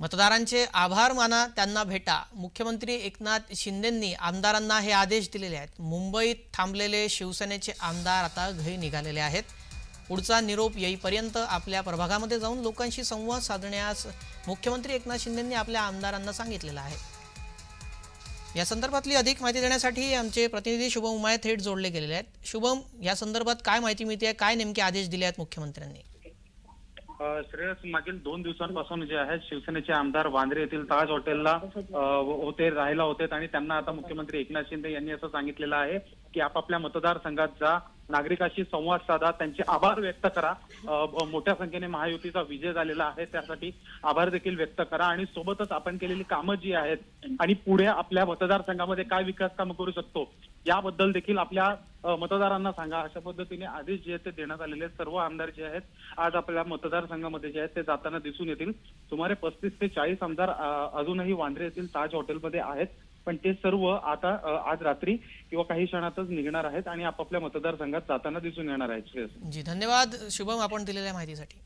मतदारांचे आभार माना त्यांना भेटा. मुख्यमंत्री एकनाथ शिंदेंनी आमदारांना हे आदेश दिलेले आहेत. मुंबईत थांबलेले शिवसेनेचे आमदार आता घरी निघालेले आहेत. पुढचा निरोप येईपर्यंत आपल्या प्रभागामध्ये जाऊन लोकांशी संवाद साधण्यास मुख्यमंत्री एकनाथ शिंदेंनी आपल्या आमदारांना सांगितलेलं आहे. या संदर्भातली अधिक माहिती देण्यासाठी आमचे प्रतिनिधी शुभम उमाय थेट जोडले गेलेले आहेत. शुभम या संदर्भात काय माहिती मिळते? काय नेमके आदेश दिले आहेत मुख्यमंत्र्यांनी? श्रेयस मागील दोन दिवसांपासून जे आहेत शिवसेनेचे आमदार वांद्रे येथील ताज हॉटेलला होते राहायला होते आणि त्यांना आता मुख्यमंत्री एकनाथ शिंदे यांनी असं सांगितलेलं आहे की आपापल्या मतदारसंघात जा नागरिकाशी संवाद साधा त्यांचे आभार व्यक्त करा. मोठ्या संख्येने महायुतीचा विजय झालेला आहे त्यासाठी आभार देखील व्यक्त करा. आणि सोबतच आपण केलेली कामं जी आहेत आणि पुढे आपल्या मतदारसंघामध्ये काय विकास कामं करू शकतो याबद्दल देखील आपल्या मतदारांना सांगा. अशा पद्धतीने आदेश जे आहेत ते देण्यात आलेले आहेत. सर्व आमदार जे आहेत आज आपल्या मतदारसंघामध्ये जे आहेत ते जाताना दिसून येतील. सुमारे पस्तीस ते चाळीस आमदार अजूनही वांद्रे येथील ताज हॉटेलमध्ये आहेत. पण ते सर्व आता आज रात्री किंवा काही क्षणातच निघणार आहेत आणि आपापल्या मतदारसंघात जाताना दिसून येणार आहेत. जी धन्यवाद. शुभम आपण दिलेल्या माहितीसाठी.